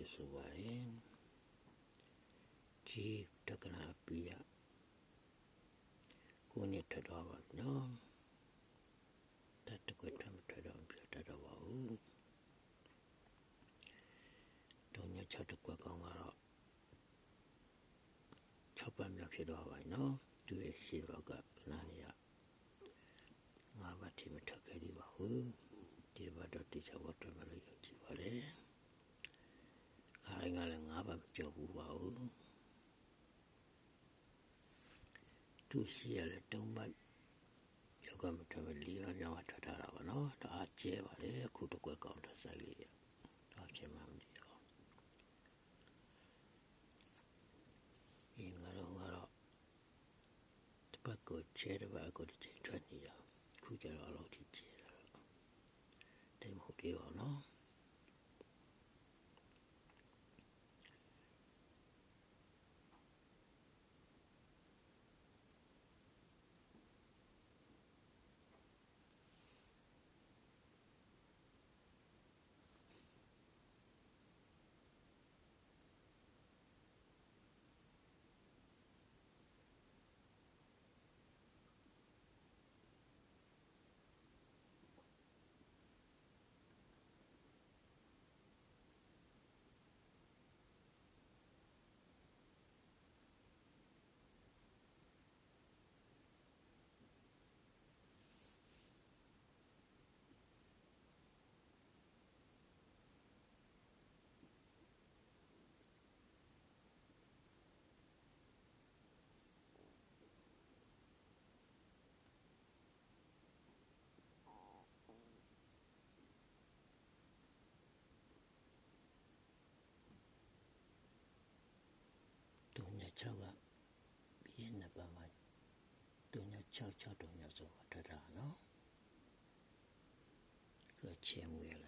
ချစ်ဆိုပါရဲ့ဒီတက္ကနာပြရကိုနှစ်ထတော့ပါနော်တတ်တကွထမထတော့ပြတတ်တော့ပါဘူးတုံညချက်တကွကောင်းကတော့6ပတ်မြောက်ဖြစ်တော့ပါနော်သူရဲ့ရှိတော့ကကနာနေရငါးပတ်ထိမထက်ခဲ့ဒီပါဘူးဒီဘတ်တော့တိကျဘတ်တယ်မလို့ယုံကြည်ပါလေခါရင် ကလည်းငါးပတ်မကြောက်ဘူးပါဘူးသူရှိရလေတုံးပတ်ယောဂမထမလီရမြောင်းထွက်ထားတာပါနော်ဒါအကျဲပါလေအခုတကွက်ကောင်းတဲ့ဆိုင်လေးဒါဖြစ်မှမသိတော့ဒီငါတော့ငါတော့တပတ်ကိုချဲတစ်ပတ်ကိုတစ်ချိန်ထွက်နေရခုကျတော့အလုပ်ကြီးကျဲတာတိတ်မဟုတ်သေးပါနော် တုံညာ6ကပြည့်နှစ်ပတ်မှာတုံညာ 6 6တုံညာဆိုထွက်တာနော်ကချေမွေးလာ